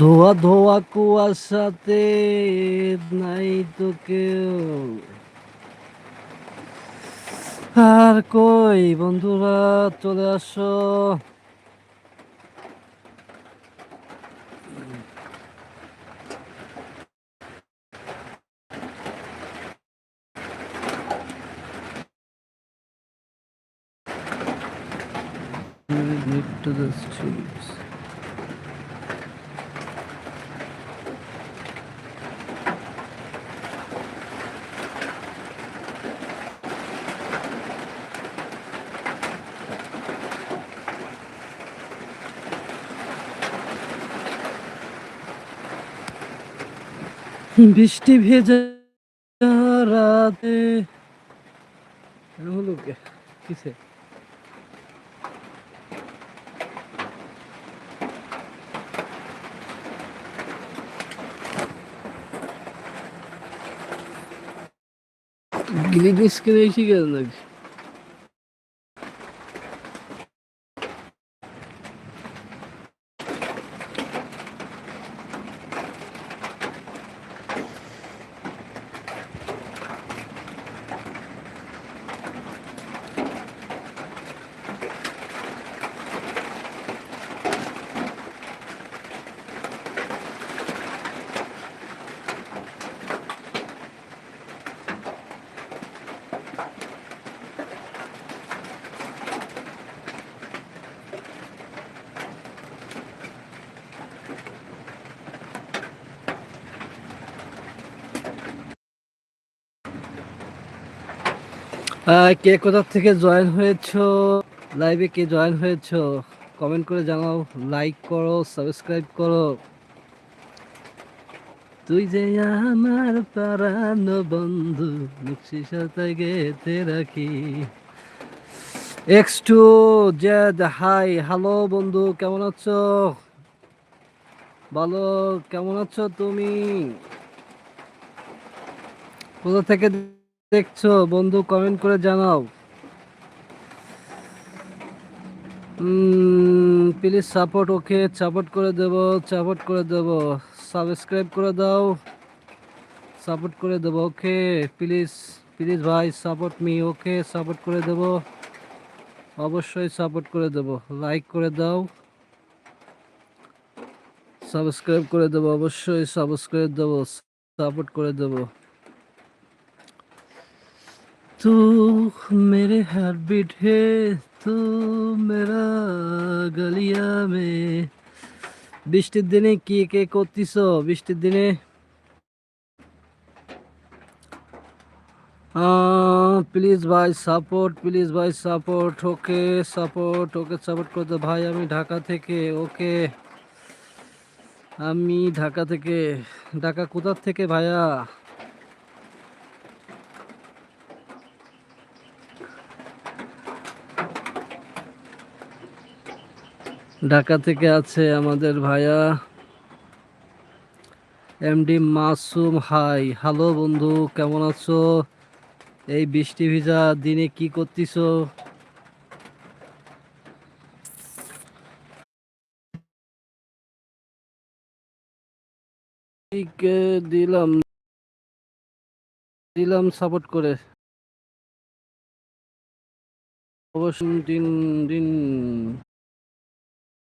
ধোয়া ধোয়া কুয়াশাতে নাই তো কেউ আর কই বন্ধুরা চলে আসো to the streets. বৃষ্টি ভেজা রাতে হলো কে কিসে গ্রিন স্ক্রিন এসে গেল কে কোথা থেকে জয়েন হয়েছো? লাইভে কে জয়েন হয়েছো? কমেন্ট করে জানাও লাইক করো সাবস্ক্রাইব করো। তুই যে আমার প্রাণ বন্ধু মুক্সি সাথে গেতে রাখি। এক্স টু জেদ হাই হ্যালো বন্ধু, কেমন আছো? ভালো কেমন আছো তুমি? কোথা থেকে দেখছ, বন্ধু কমেন্ট করে জানাও। প্লিজ সাপোর্ট ওকে সাপোর্ট করে দেব সাপোর্ট করে দেব। সাবস্ক্রাইব করে দাও। সাপোর্ট করে দেব ওকে প্লিজ প্লিজ ভাই সাপোর্ট মি ওকে সাপোর্ট করে দেব। অবশ্যই সাপোর্ট করে দেব। লাইক করে দাও। সাবস্ক্রাইব করে দেব, অবশ্যই সাবস্ক্রাইব দেব। সাপোর্ট করে দেব। तू मेरे हार्ट बीट है तू मेरा গলিয়া মে বৃষ্টির দিনে কি কে করতিস বৃষ্টির দিনে প্লিজ ভাই সাপোর্ট প্লিজ ভাই support okay support okay support করতে ভাই আমি ঢাকা থেকে ওকে আমি ঢাকা থেকে ঢাকা কোথার থেকে ভাইয়া ঢাকা থেকে আছে আমাদের ভাইয়া এমডি মাসুম হাই। হ্যালো বন্ধু, কেমন আছো? এই বৃষ্টি ভিজা দিনে কি করতেছো? দিলাম দিলাম সাপোর্ট করে। অবশ্য দিন দিন।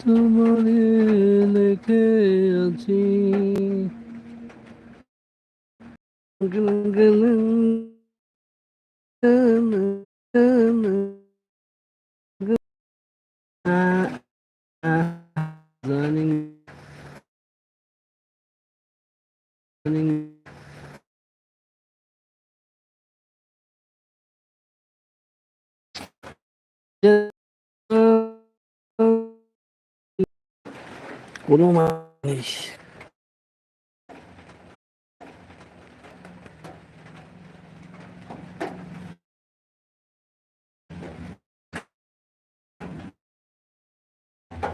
তোমারে লেখে আছি Running, Running. কোনো মা এই